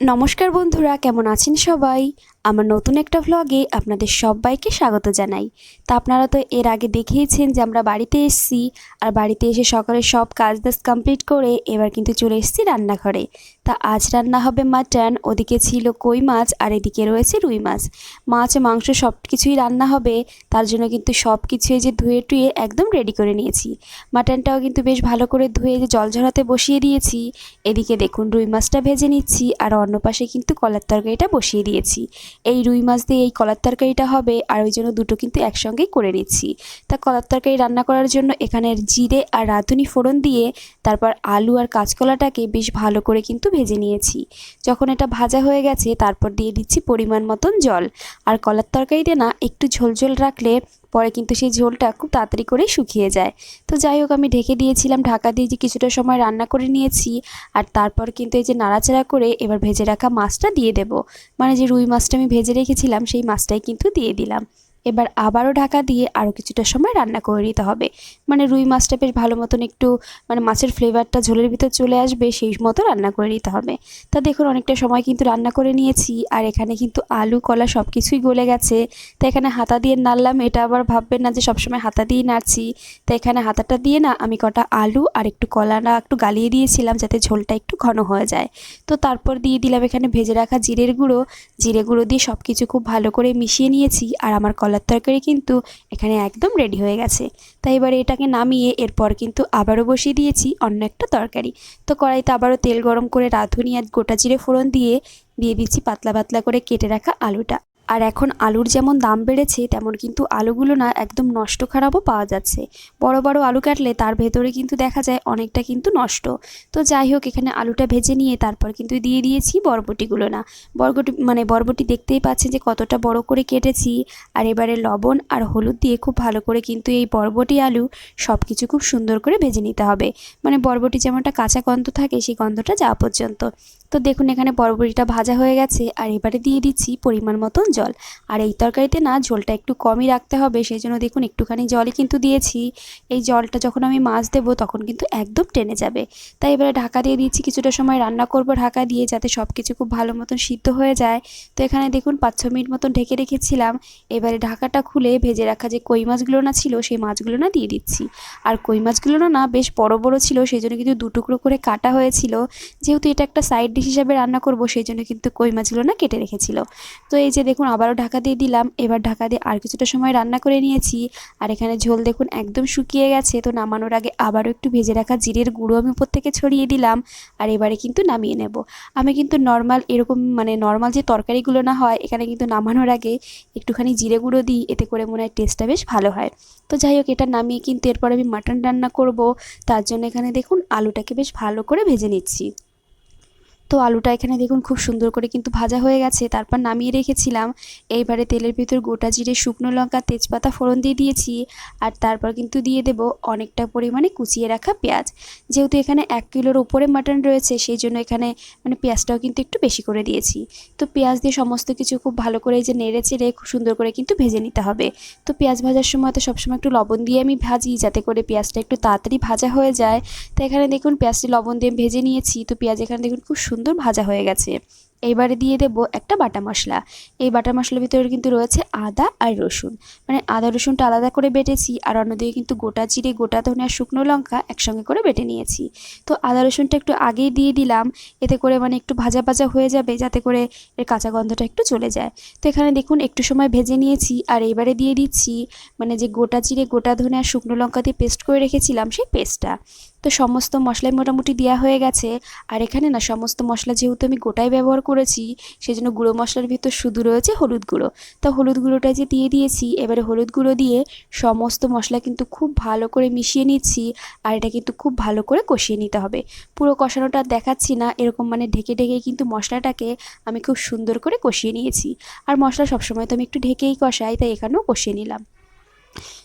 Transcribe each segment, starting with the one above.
নমস্কার বন্ধুরা, কেমন আছেন সবাই? আমার নতুন একটা ভ্লগে আপনাদের সবাইকে স্বাগত জানাই। তা আপনারা তো এর আগে দেখিয়েছেন যে আমরা বাড়িতে এসেছি, আর বাড়িতে এসে সকালে সব কাজ দাজ কমপ্লিট করে এবার কিন্তু চলে এসেছি রান্নাঘরে। তা আজ রান্না হবে মাটন, ওদিকে ছিল কই মাছ আর এদিকে রয়েছে রুই মাছ। মাছ, মাংস সব কিছুই রান্না হবে, তার জন্য কিন্তু সব কিছুই যে ধুয়ে টুয়ে একদম রেডি করে নিয়েছি। মাটনটাও কিন্তু বেশ ভালো করে ধুয়ে যে জল ঝরাতে বসিয়ে দিয়েছি। এদিকে দেখুন রুই মাছটা ভেজে নিচ্ছি আর অন্য পাশে কিন্তু কলার তরকারিটা বসিয়ে দিয়েছি। এই রুই মাছ দিয়ে এই কলার তরকারিটা হবে আর ওই জন্য দুটো কিন্তু একসঙ্গেই করে নিচ্ছি। তা কলার তরকারি রান্না করার জন্য এখানের জিরে আর রাঁধুনি ফোড়ন দিয়ে, তারপর আলু আর কাঁচকলাটাকে বেশ ভালো করে কিন্তু ভেজে নিয়েছি। যখন এটা ভাজা হয়ে গেছে, তারপর দিয়ে দিচ্ছি পরিমাণ মতন জল। আর কলার তরকারিতে না, একটু ঝোলঝোল রাখলে পরে কিন্তু সেই ঝোলটা খুব তাড়াতাড়ি করেই শুকিয়ে যায়। তো যাই হোক, আমি ঢেকে দিয়েছিলাম, ঢাকা দিয়ে যে কিছুটা সময় রান্না করে নিয়েছি। আর তারপর কিন্তু এই যে নাড়াচাড়া করে এবার ভেজে রাখা মাছটা দিয়ে দেব। মানে যে রুই মাছটা আমি ভেজে রেখেছিলাম, সেই মাছটাই কিন্তু দিয়ে দিলাম। এবার আবারও ঢাকা দিয়ে আরও কিছুটা সময় রান্না করে নিতে হবে। মানে রুই মাছটা বেশ ভালো মতন একটু মানে মাছের ফ্লেভারটা ঝোলের ভিতর চলে আসবে, সেই মতো রান্না করে নিতে হবে। তা দেখুন, অনেকটা সময় কিন্তু রান্না করে নিয়েছি, আর এখানে কিন্তু আলু, কলা সব কিছুই গলে গেছে। তা এখানে হাতা দিয়ে নাড়লাম, এটা আবার ভাববেন না যে সবসময় হাতা দিয়ে নাড়ছি। তা এখানে হাতাটা দিয়ে না আমি কটা আলু আর একটু কলাটা একটু গালিয়ে দিয়েছিলাম যাতে ঝোলটা একটু ঘন হয়ে যায়। তো তারপর দিয়ে দিলাম এখানে ভেজে রাখা জিরের গুঁড়ো। জিরে গুঁড়ো দিয়ে সব কিছু খুব ভালো করে মিশিয়ে নিয়েছি, আর আমার কলার তরকারি কিন্তু এখানে একদম রেডি হয়ে গেছে। তাই এবারে এটাকে নামিয়ে এরপর কিন্তু আবারও বসিয়ে দিয়েছি অন্য একটা তরকারি। তো কড়াইতে আবারও তেল গরম করে রাঁধুনি আর গোটা জিরে ফোড়ন দিয়ে দিয়ে দিচ্ছি পাতলা পাতলা করে কেটে রাখা আলুটা। আর এখন আলুর যেমন দাম বেড়েছে, তেমন কিন্তু আলুগুলো না একদম নষ্ট খারাপও পাওয়া যাচ্ছে। বড় বড় আলু কাটলে তার ভেতরে কিন্তু দেখা যায় অনেকটা কিন্তু নষ্ট। তো যাই হোক, এখানে আলুটা ভেজে নিয়ে তারপর কিন্তু দিয়ে দিয়েছি বরবটিগুলো না। বরবটি মানে বরবটি দেখতেই পাচ্ছেন যে কতটা বড় করে কেটেছি। আর এবারে লবণ আর হলুদ দিয়ে খুব ভালো করে কিন্তু এই বরবটি আলু সব কিছু খুব সুন্দর করে ভেজে নিতে হবে। মানে বরবটি যেমনটা কাঁচা গন্ধ থাকে, সেই গন্ধটা যাওয়া পর্যন্ত। তো দেখুন, এখানে বরবটিটা ভাজা হয়ে গেছে, আর এবারে দিয়ে দিচ্ছি পরিমাণ মতন জল। আর এই তরকারিতে না ঝোলটা একটু কমই রাখতে হবে সেই জন্য দেখুন, একটুখানি জলই কিন্তু দিয়েছি। এই জলটা যখন আমি মাছ দেবো, তখন কিন্তু একদম টেনে যাবে। তাই এবারে ঢাকা দিয়ে দিচ্ছি, কিছুটা সময় রান্না করব ঢাকা দিয়ে, যাতে সব কিছু খুব ভালো মতন সিদ্ধ হয়ে যায়। তো এখানে দেখুন, পাঁচ ছ মিনিট মতন ঢেকে রেখেছিলাম। এবারে ঢাকাটা খুলে ভেজে রাখা যে কই মাছগুলো না ছিল, সেই মাছগুলো না দিয়ে দিচ্ছি। আর কই মাছগুলো না বেশ বড় বড় ছিল সেই জন্য কিন্তু দুটুকরো করে কাটা হয়েছিল। যেহেতু এটা একটা সাইড ডিশ হিসাবে রান্না করব, সেই জন্য কিন্তু কই মাছগুলো না কেটে রেখেছিল। তো এই যে দেখুন, আবারও ঢাকা দিয়ে দিলাম। এবার ঢাকা দিয়ে আর কিছুটা সময় রান্না করে নিয়েছি। আর এখানে ঝোল দেখুন একদম শুকিয়ে গেছে। তো নামানোর আগে আবারও একটু ভেজে রাখা জিরের গুঁড়ো আমি উপর থেকে ছড়িয়ে দিলাম। আর এবারে কিন্তু নামিয়ে নেব। আমি কিন্তু নর্মাল এরকম মানে নর্মাল যে তরকারিগুলো না হয়, এখানে কিন্তু নামানোর আগে একটুখানি জিরে গুঁড়ো দিই। এতে করে মনে হয় টেস্টটা বেশ ভালো হয়। তো যাই হোক, এটা নামিয়ে কিন্তু এরপর আমি মাটন রান্না করব। তার জন্য এখানে দেখুন আলুটাকে বেশ ভালো করে ভেজে নিচ্ছি। তো আলুটা এখানে দেখুন খুব সুন্দর করে কিন্তু ভাজা হয়ে গেছে। তারপর নামিয়ে রেখেছিলাম। এইবারে তেলের ভিতর গোটা জিরে, শুকনো লঙ্কা, তেজপাতা ফোড়ন দিয়ে দিয়েছি। আর তারপর কিন্তু দিয়ে দেব অনেকটা পরিমাণে কুচিয়ে রাখা পেঁয়াজ। যেহেতু এখানে এক কিলোর উপরে মাটন রয়েছে, সেই জন্য এখানে মানে পেঁয়াজটাও কিন্তু একটু বেশি করে দিয়েছি। তো পেঁয়াজ দিয়ে সমস্ত কিছু খুব ভালো করে যে নেড়ে চেড়ে খুব সুন্দর করে কিন্তু ভেজে নিতে হবে। তো পেঁয়াজ ভাজার সময় তো সবসময় একটু লবণ দিয়ে আমি ভাজি, যাতে করে পেঁয়াজটা একটু তাড়াতাড়ি ভাজা হয়ে যায়। তো এখানে দেখুন পেঁয়াজটি লবণ দিয়ে ভেজে নিয়েছি। তো পেঁয়াজ এখানে দেখুন খুব সুন্দর ভাজা হয়ে গেছে। এবারে দিয়ে দেব একটা বাটা মশলা। এই বাটা মশলার ভিতরে কিন্তু রয়েছে আদা আর রসুন। মানে আদা, রসুনটা আলাদা করে বেটেছি আর অন্যদিকে কিন্তু গোটা জিরে, গোটা ধনে আর শুকনো লঙ্কা একসঙ্গে করে বেটে নিয়েছি। তো আদা, রসুনটা একটু আগেই দিয়ে দিলাম। এতে করে মানে একটু ভাজা ভাজা হয়ে যাবে যাতে করে এর কাঁচা গন্ধটা একটু চলে যায়। তো এখানে দেখুন একটু সময় ভেজে নিয়েছি আর এবারে দিয়ে দিচ্ছি মানে যে গোটা জিরে, গোটা ধনে আর শুকনো লঙ্কা দিয়ে পেস্ট করে রেখেছিলাম সেই পেস্টটা। তো সমস্ত মশলাই মোটামুটি দেওয়া হয়ে গেছে। আর এখানে না, সমস্ত মশলা যেহেতু আমি গোটাই ব্যবহার করেছি সেই জন্য গুঁড়ো মশলার ভিতর শুধু রয়েছে হলুদ গুঁড়ো। তো হলুদ গুঁড়োটা যে দিয়ে দিয়েছি, এবারে হলুদ গুঁড়ো দিয়ে সমস্ত মশলা কিন্তু খুব ভালো করে মিশিয়ে নিচ্ছি, আর এটা কিন্তু খুব ভালো করে কষিয়ে নিতে হবে। পুরো কষানোটা দেখাচ্ছি না, এরকম মানে ঢেকে ঢেকে কিন্তু মশলাটাকে আমি খুব সুন্দর করে কষিয়ে নিয়েছি। আর মশলা সবসময় তো আমি একটু ঢেকেই কষাই, তাই এখানেও কষিয়ে নিলাম।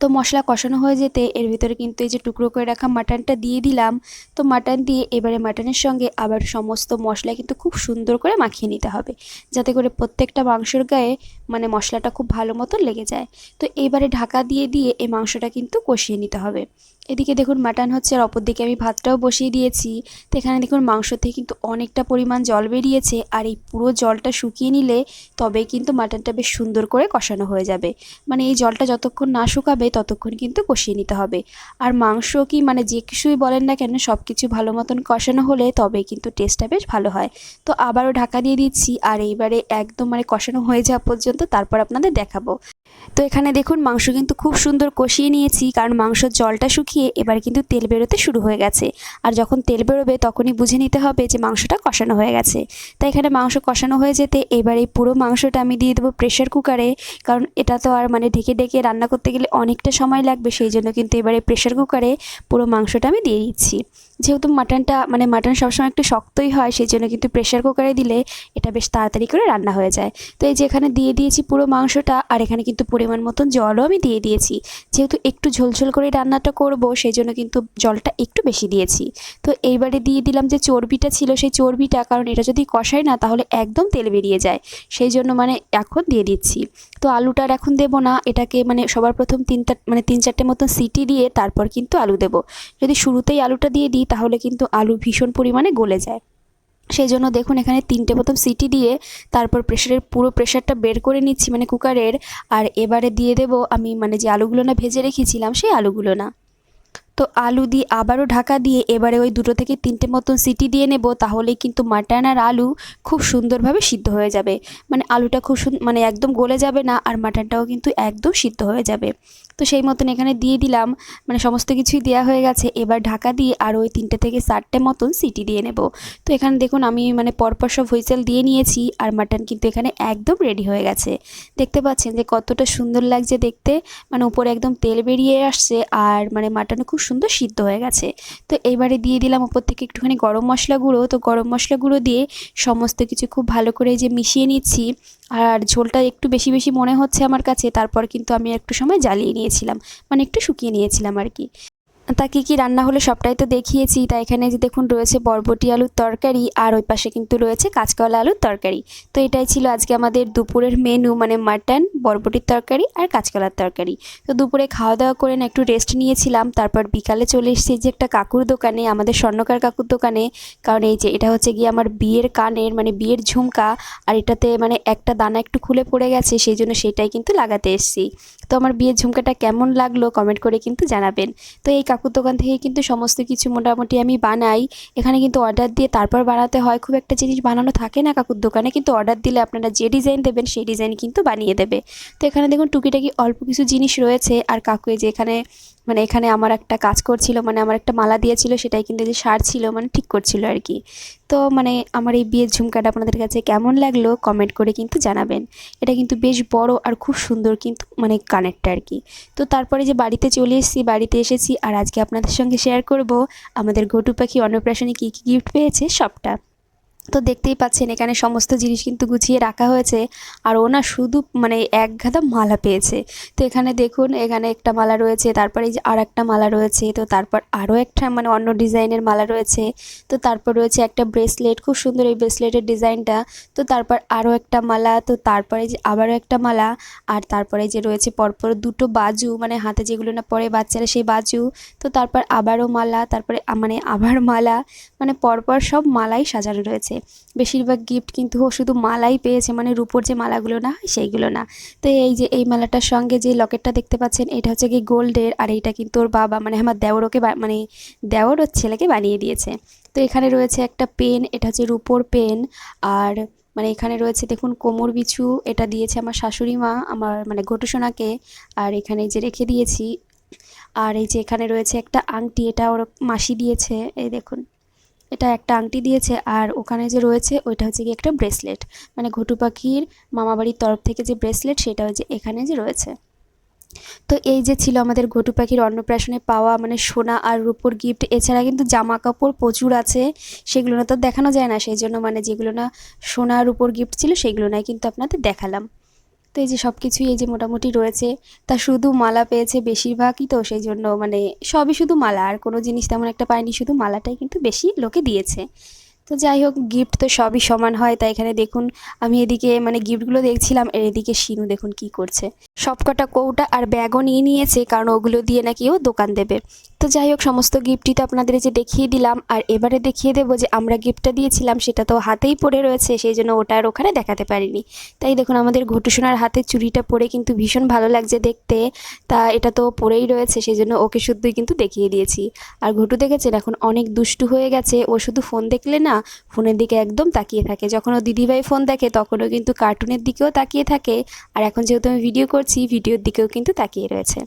তো মশলা কষানো হয়ে যেতে এর ভিতরে কিন্তু এই যে টুকরো করে রাখা মাটনটা দিয়ে দিলাম। তো মাটন দিয়ে এবারে মাটনের সঙ্গে আবার সমস্ত মশলা কিন্তু খুব সুন্দর করে মাখিয়ে নিতে হবে। যাতে করে প্রত্যেকটা মাংসর গায়ে মানে মশলাটা খুব ভালো মতো লেগে যায়। তো এবারে ঢাকা দিয়ে দিয়ে এই মাংসটা কিন্তু কষিয়ে নিতে হবে। এদিকে দেখুন মাটন হচ্ছে আর অপর দিকে আমি ভাতটাও বসিয়ে দিয়েছি। তো এখানে দেখুন মাংস থেকে কিন্তু অনেকটা পরিমাণ জল বেরিয়েছে আর এই পুরো জলটা শুকিয়ে নিলে তবে কিন্তু মাটনটা বেশ সুন্দর করে কষানো হয়ে যাবে। মানে এই জলটা যতক্ষণ না শুকাবে ততক্ষণ কিন্তু কষিয়ে নিতে হবে। আর মাংস কি মানে যে কিছুই বলেন না কেন সব কিছু ভালো মতন কষানো হলে তবে কিন্তু টেস্টটা বেশ ভালো হয়। তো আবারও ঢাকা দিয়ে দিচ্ছি আর এইবারে একদম মানে কষানো হয়ে যাওয়া পর্যন্ত তারপর আপনাদের দেখাবো। তো এখানে দেখুন, মাংস কিন্তু খুব সুন্দর কষিয়ে নিয়েছি, কারণ মাংসর জলটা শুকিয়ে এবার কিন্তু তেল বেরোতে শুরু হয়ে গেছে। আর যখন তেল বেরোবে, তখনই বুঝে নিতে হবে যে মাংসটা কষানো হয়ে গেছে। তাই এখানে মাংস কষানো হয়ে যেতে এবার এই পুরো মাংসটা আমি দিয়ে দেবো প্রেশার কুকারে, কারণ এটা তো আর মানে ঢেকে ডেকে রান্না করতে গেলে অনেকটা সময় লাগবে, সেই জন্য কিন্তু এবারে প্রেশার কুকারে পুরো মাংসটা আমি দিয়ে দিচ্ছি। যেহেতু মাটনটা মানে মাটন সবসময় একটু শক্তই হয়, সেই জন্য কিন্তু প্রেশার কুকারে দিলে এটা বেশ তাড়াতাড়ি করে রান্না হয়ে যায়। তো এই যে এখানে দিয়ে দিয়েছি পুরো মাংসটা, আর এখানে কিন্তু পরিমাণ মতন জলও আমি দিয়ে দিয়েছি। যেহেতু একটু ঝোলঝোল করে রান্নাটা করব, সেই জন্য কিন্তু জলটা একটু বেশি দিয়েছি। তো এইবারে দিয়ে দিলাম যে চর্বিটা ছিল, সেই চর্বিটা, কারণ এটা যদি কষায় না, তাহলে একদম তেল বেরিয়ে যায়। সেই জন্য মানে এখন দিয়ে দিচ্ছি। তো আলুটা এখন দেবো না, এটাকে মানে সবার প্রথম তিনটা মানে তিন চারটে মতন সিটি দিয়ে তারপর কিন্তু আলু দেবো। যদি শুরুতেই আলুটা দিয়ে দিই তাহলে কিন্তু আলু ভীষণ পরিমাণে গলে যায়। সেই জন্য দেখুন এখানে তিনটে প্রথম সিটি দিয়ে তারপর প্রেশারের পুরো প্রেশারটা বের করে নিচ্ছি মানে কুকারের। আর এবারে দিয়ে দেব আমি মানে যে আলুগুলো না ভেজে রেখেছিলাম সেই আলুগুলো না। তো আলু দিয়ে আবারও ঢাকা দিয়ে এবারে ওই দুটো থেকে তিনটে মতন সিটি দিয়ে নেব, তাহলেই কিন্তু মাটন আর আলু খুব সুন্দরভাবে সিদ্ধ হয়ে যাবে। মানে আলুটা খুব মানে একদম গলে যাবে না আর মাটনটাও কিন্তু একদম সিদ্ধ হয়ে যাবে। তো সেই মতন এখানে দিয়ে দিলাম মানে সমস্ত কিছুই দেওয়া হয়ে গেছে। এবার ঢাকা দিয়ে আর ওই তিনটে থেকে চারটে মতন সিটি দিয়ে নেব। তো এখানে দেখুন আমি মানে পরপর সব হুইসেল দিয়ে নিয়েছি আর মাটন কিন্তু এখানে একদম রেডি হয়ে গেছে। দেখতে পাচ্ছেন যে কতটা সুন্দর লাগছে দেখতে। মানে উপরে একদম তেল বেরিয়ে আসছে আর মানে মাটন খুব সুন্দর সিদ্ধ হয়ে গেছে। তো এইবারে দিয়ে দিলাম উপর থেকে একটুখানি গরম মশলা গুঁড়ো। তো গরম মশলা গুঁড়ো দিয়ে সমস্ত কিছু খুব ভালো করে যে মিশিয়ে নিচ্ছি। আর ঝোলটা একটু বেশি বেশি মনে হচ্ছে আমার কাছে। তারপর কিন্তু আমি একটু সময় জ্বালিয়ে নিয়েছিলাম। মানে একটু শুকিয়ে নিয়েছিলাম আর কি। তা কী কী রান্না হলো সবটাই তো দেখিয়েছি। তা এখানে যে দেখুন রয়েছে বরবটি আলুর তরকারি আর ওই পাশে কিন্তু রয়েছে কাঁচকলা আলুর তরকারি। তো এটাই ছিল আজকে আমাদের দুপুরের মেনু মানে মাটন বরবটির তরকারি আর কাঁচকলার তরকারি। তো দুপুরে খাওয়া দাওয়া করে না একটু রেস্ট নিয়েছিলাম, তারপর বিকালে চলে এসেছি যে একটা কাকুর দোকানে, আমাদের স্বর্ণকার কাকুর দোকানে। কারণ এই যে এটা হচ্ছে গিয়ে আমার বিয়ের কানের মানে বিয়ের ঝুমকা, আর এটাতে মানে একটা দানা একটু খুলে পড়ে গেছে, সেই জন্য সেটাই কিন্তু লাগাতে এসেছি। তো আমার বিয়ের ঝুমকাটা কেমন লাগল কমেন্ট করে কিন্তু জানাবেন। তো এই কাকুর দোকান থেকে কিন্তু সমস্ত কিছু মোটামুটি আমি বানাই। এখানে কিন্তু অর্ডার দিয়ে তারপর বানাতে হয়। খুব একটা জিনিস বানানো থাকে না কাকুর দোকানে। কিন্তু অর্ডার দিলে আপনারা যে ডিজাইন দেবেন, সেই ডিজাইন কিন্তু বানিয়ে দেবে। তো এখানে দেখুন টুকিটাকি অল্প কিছু জিনিস রয়েছে। আর কাকু যে এখানে মানে এখানে আমার একটা কাজ করছিল মানে আমার একটা মালা দিয়েছিল, সেটাই কিন্তু যে সার ছিল মানে ঠিক করছিল আর কি। তো মানে আমার এই বিয়ের ঝুমকাটা আপনাদের কাছে কেমন লাগল কমেন্ট করে কিন্তু জানাবেন। এটা কিন্তু বেশ বড় আর খুব সুন্দর কিন্তু মানে কানেরটা আর কি। তো তারপরে যে বাড়িতে চলে এসেছি, বাড়িতে এসেছি আর আজকে আপনাদের সঙ্গে শেয়ার করব। আমাদের ঘটু পাখি অন্নপ্রাশনে কী কী গিফট পেয়েছে সবটা। তো দেখতেই পাচ্ছেন, এখানে সমস্ত জিনিস কিন্তু গুছিয়ে রাখা হয়েছে। আর ও না শুধু মানে এক গাদা মালা পেয়েছে। তো এখানে দেখুন, এখানে একটা মালা রয়েছে, তারপরে যে আর একটা মালা রয়েছে, তো তারপর আরও একটা মানে অন্য ডিজাইনের মালা রয়েছে। তো তারপর রয়েছে একটা ব্রেসলেট, খুব সুন্দর এই ব্রেসলেটের ডিজাইনটা। তো তারপর আরও একটা মালা, তো তারপরে যে আবারও একটা মালা, আর তারপরে যে রয়েছে পরপর দুটো বাজু মানে হাতে যেগুলো না পরে বাচ্চারা সেই বাজু। তো তারপর আবারও মালা, তারপরে মানে আবার মালা মানে পরপর সব মালাই সাজানো রয়েছে। বেশিরভাগ গিফট কিন্তু ও শুধু মালাই পেয়েছে মানে রূপোর যে মালাগুলো না, সেইগুলো না। তো এই যে, এই মালাটার সঙ্গে যে লকেটটা দেখতে পাচ্ছেন, এটা হচ্ছে কি গোল্ডের, আর এইটা কিন্তু ওর বাবা মানে আমার দেওরকে মানে দেওর ওর ছেলেকে বানিয়ে দিয়েছে। তো এখানে রয়েছে একটা পেন এটা হচ্ছে রূপোর পেন আর মানে এখানে রয়েছে, দেখুন, কোমর বিছু, এটা দিয়েছে আমার শাশুড়ি মা, আমার মানে ঘটুসোনাকে, আর এখানে যে রেখে দিয়েছি। আর এই যে এখানে রয়েছে একটা আংটি, এটা ওর মাসি দিয়েছে, এই দেখুন। এটা একটা আংটি দিয়েছে আর ওখানে যে রয়েছে ওইটা হচ্ছে কি একটা ব্রেসলেট। মানে ঘটু পাখির মামাবাড়ির তরফ থেকে যে ব্রেসলেট সেটা হচ্ছে এখানে যে রয়েছে। তো এই যে ছিল আমাদের ঘটু পাখির অন্নপ্রাশনে পাওয়া মানে সোনা আর রূপোর গিফট এছাড়া কিন্তু জামা কাপড় প্রচুর আছে, সেগুলো না তো দেখানো যায় না, সেই জন্য মানে যেগুলো না সোনা রূপোর গিফট ছিল সেগুলো নয় কিন্তু আপনাদের দেখালাম। তো এই যে সব কিছুই এই যে মোটামুটি রয়েছে, তা শুধু মালা পেয়েছে বেশিরভাগই তো সেই জন্য মানে সবই শুধু মালা, আর কোনো জিনিস তেমন একটা পায়নি, শুধু মালাটাই কিন্তু বেশি লোকে দিয়েছে। তো যাই হোক গিফট তো সবই সমান হয়, তাই এখানে দেখুন, আমি এদিকে মানে গিফটগুলো দেখছিলাম এর এদিকে শিনু দেখুন কি করছে। সবকটা কৌটা আর ব্যাগও নিয়ে নিয়েছে, কারণ ওগুলো দিয়ে নাকি ও দোকান দেবে। তো যাই হোক, সমস্ত গিফটই তো আপনাদের যে দেখিয়ে দিলাম, আর এবারে দেখিয়ে দেবো যে আমরা গিফটটা দিয়েছিলাম, সেটা তো হাতেই পড়ে রয়েছে, সেই জন্য ওটা আর ওখানে দেখাতে পারিনি। তাই দেখুন, আমাদের ঘটুসোনার হাতে চুড়িটা পরে কিন্তু ভীষণ ভালো লাগছে দেখতে। তা এটা তো পরেই রয়েছে, সেই জন্য ওকে শুদ্ধই কিন্তু দেখিয়ে দিয়েছি। আর ঘটু দেখেছেন, এখন অনেক দুষ্টু হয়ে গেছে, ও শুধু ফোন দেখলে না, ফোনের দিকে একদম তাকিয়ে থাকে। যখন ও দিদিভাই ফোন দেখে তখনও কিন্তু কার্টুনের দিকেও তাকিয়ে থাকে। আর এখন যেহেতু আমি ভিডিও করছি, ভিডিওর দিকেও কিন্তু তাকিয়ে রয়েছে।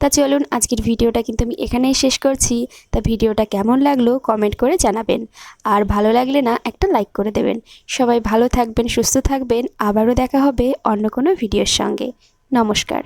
তা চলুন আজকের ভিডিওটা কিন্তু আমি এখানেই শেষ করছি। তা ভিডিওটা কেমন লাগল কমেন্ট করে জানাবেন। আর ভালো লাগলে না একটা লাইক করে দেবেন। সবাই ভালো থাকবেন, সুস্থ থাকবেন। আবারও দেখা হবে অন্য কোনো ভিডিওর সঙ্গে। নমস্কার।